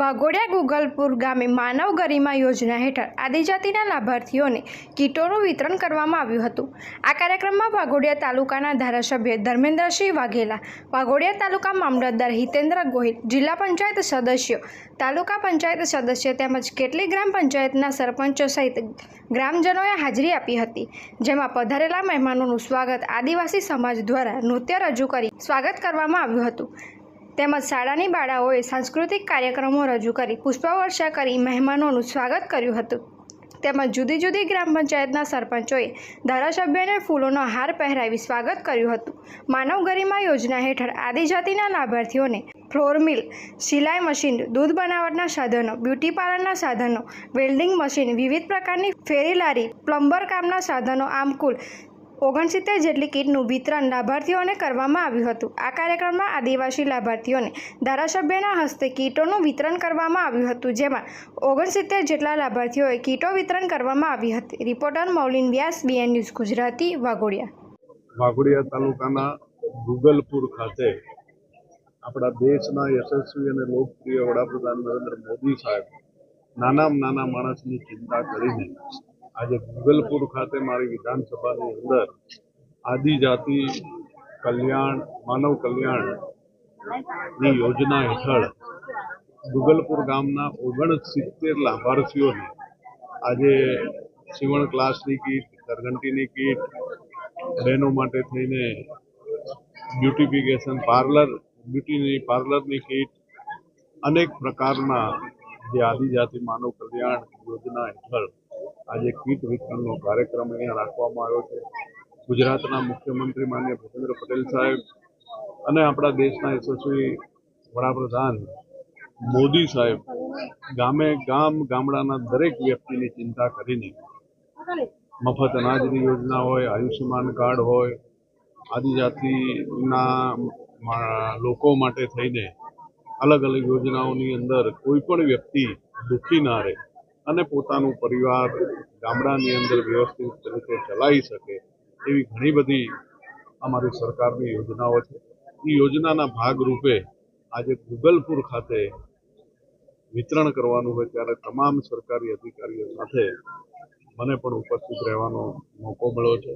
વાઘોડિયા ગુગલપુર ગામે માનવ ગરિમા યોજના હેઠળ આદિજાતિના લાભાર્થીઓને કીટોનું વિતરણ કરવામાં આવ્યું હતું. આ કાર્યક્રમમાં વાઘોડિયા તાલુકાના ધારાસભ્ય ધર્મેન્દ્રસિંહ વાઘેલા, વાઘોડિયા તાલુકા મામલતદાર હિતેન્દ્ર ગોહિલ, જિલ્લા પંચાયત સદસ્યો, તાલુકા પંચાયત સદસ્ય તેમજ કેટલીક ગ્રામ પંચાયતના સરપંચો સહિત ગ્રામજનોએ હાજરી આપી હતી, જેમાં પધારેલા મહેમાનોનું સ્વાગત આદિવાસી સમાજ દ્વારા નૃત્ય રજૂ કરી સ્વાગત કરવામાં આવ્યું હતું. તેમજ શાળાની બાળાઓએ સાંસ્કૃતિક કાર્યક્રમો રજૂ કરી, પુષ્પવર્ષા કરી, મહેમાનોનું સ્વાગત કર્યું હતું. તેમજ જુદી જુદી ગ્રામ પંચાયતના સરપંચોએ ધારાસભ્યને ફૂલોનો હાર પહેરાવી સ્વાગત કર્યું હતું. માનવ ગરિમા યોજના હેઠળ આદિજાતિના લાભાર્થીઓને ફ્લોર મિલ, સિલાઈ મશીન, દૂધ બનાવટના સાધનો, બ્યુટી પાર્લરના સાધનો, વેલ્ડિંગ મશીન, વિવિધ પ્રકારની ફેરી લારી, પ્લમ્બર કામના સાધનો, આમ ઓગણસિત્તેર જેટલી કીટનું વિતરણ લાભાર્થીઓને કરવામાં આવ્યું હતું. આ કાર્યક્રમમાં આદિવાસી લાભાર્થીઓને ધારાસભ્યના હસ્તે કીટોનું વિતરણ કરવામાં આવ્યું હતું, જેમાં ઓગણસિત્તેર જેટલા લાભાર્થીઓએ કીટો વિતરણ કરવામાં આવી હતી. Reporter Maulin Vyas, BN news Gujarati, Vaghodia. Vaghodia તાલુકાના ગુગલપુર ખાતે આપણા દેશના યશસ્વી અને લોકપ્રિય વડાપ્રધાન નરેન્દ્ર મોદી સાહેબ નાનામાં નાના માણસની ચિંતા કરીને આજે ગુગલપુર ખાતે મારી વિધાનસભાની અંદર આદિજાતિ કલ્યાણ, માનવ કલ્યાણની યોજના હેઠળ ગુગલપુર ગામના ઓગણસિત્તેર લાભાર્થીઓને આજે સીવણ ક્લાસની કીટ, ઘરઘંટીની કીટ, બહેનો માટે થઈને બ્યુટિફિકેશન પાર્લર, બ્યુટીની પાર્લરની કીટ, અનેક પ્રકારના જે આદિજાતિ માનવ કલ્યાણ યોજના હેઠળ આજે કીટ વિતરણનો કાર્યક્રમ અહીંયા રાખવામાં આવ્યો છે. ગુજરાતના મુખ્યમંત્રી માન્ય ભૂપેન્દ્ર પટેલ સાહેબ અને આપણા દેશના યશસ્વી વડાપ્રધાન મોદી સાહેબ ગામે ગામ ગામડાના દરેક વ્યક્તિની ચિંતા કરીને મફત અનાજની યોજના હોય, આયુષ્યમાન કાર્ડ હોય, આદિજાતિના લોકો માટે થઈને અલગ અલગ યોજનાઓની અંદર કોઈ પણ વ્યક્તિ દુઃખી ના રહે અને પોતાનું પરિવાર ગામડાની અંદર વ્યવસ્થિત રીતે ચલાવી શકે એવી ઘણી બધી અમારી સરકારની યોજનાઓ છે. એ યોજનાના ભાગરૂપે આજે ગુગલપુર ખાતે વિતરણ કરવાનું હોય ત્યારે તમામ સરકારી અધિકારીઓ સાથે મને પણ ઉપસ્થિત રહેવાનો મોકો મળ્યો છે.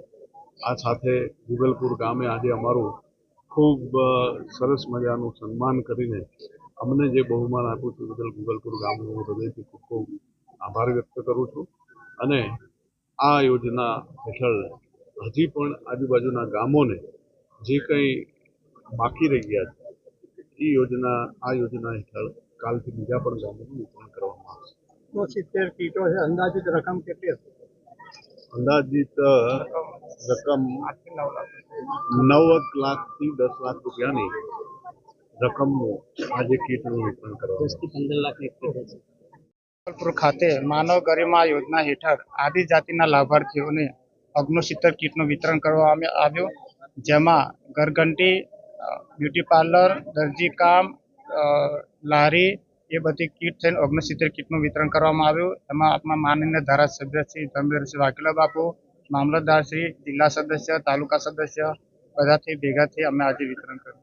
આ સાથે ગુગલપુર ગામે આજે અમારું ખૂબ સરસ મજાનું સન્માન કરીને અમને જે બહુમાન આપ્યું છે બદલ ગુગલપુર ગામનો હું હૃદયથી ખૂબ ખૂબ આભાર વ્યક્ત કરું છું. અને આ યોજના હેઠળ હજી પણ આજુબાજુના ગામોને જે કંઈ બાકી રહી ગયા છે એ યોજના આ યોજના હેઠળ કાલથી બીજા પણ ગામોનું વિતરણ કરવામાં આવશે. સિત્તેર કીટો છે અંદાજિત રકમ કેટલી હશે? અંદાજિત રકમ નવ લાખથી દસ લાખ રૂપિયાની રકમનું આજે કીટનું વિતરણ કરવામાં. પંદર લાખ જગદલપુર ખાતે માનવ ગરિમા યોજના હેઠળ આદિજાતિના લાભાર્થીઓને ઓગણસિત્તેર કીટનું વિતરણ કરવામાં આવ્યું. જેમાં ઘરઘંટી બ્યુટી પાર્લર, દરજી કામ લારી, એ બધી કીટ થઈને ઓગણસિત્તેર કીટનું વિતરણ કરવામાં આવ્યું. એમાં આપણા માનનીય ધારાસભ્ય શ્રી ધર્મેન્દ્રસિંહ વાઘેલા બાપુ મામલતદાર શ્રી જિલ્લા સદસ્ય, તાલુકા સદસ્ય, બધાથી ભેગા થઈ અમે આજે વિતરણ કર્યું.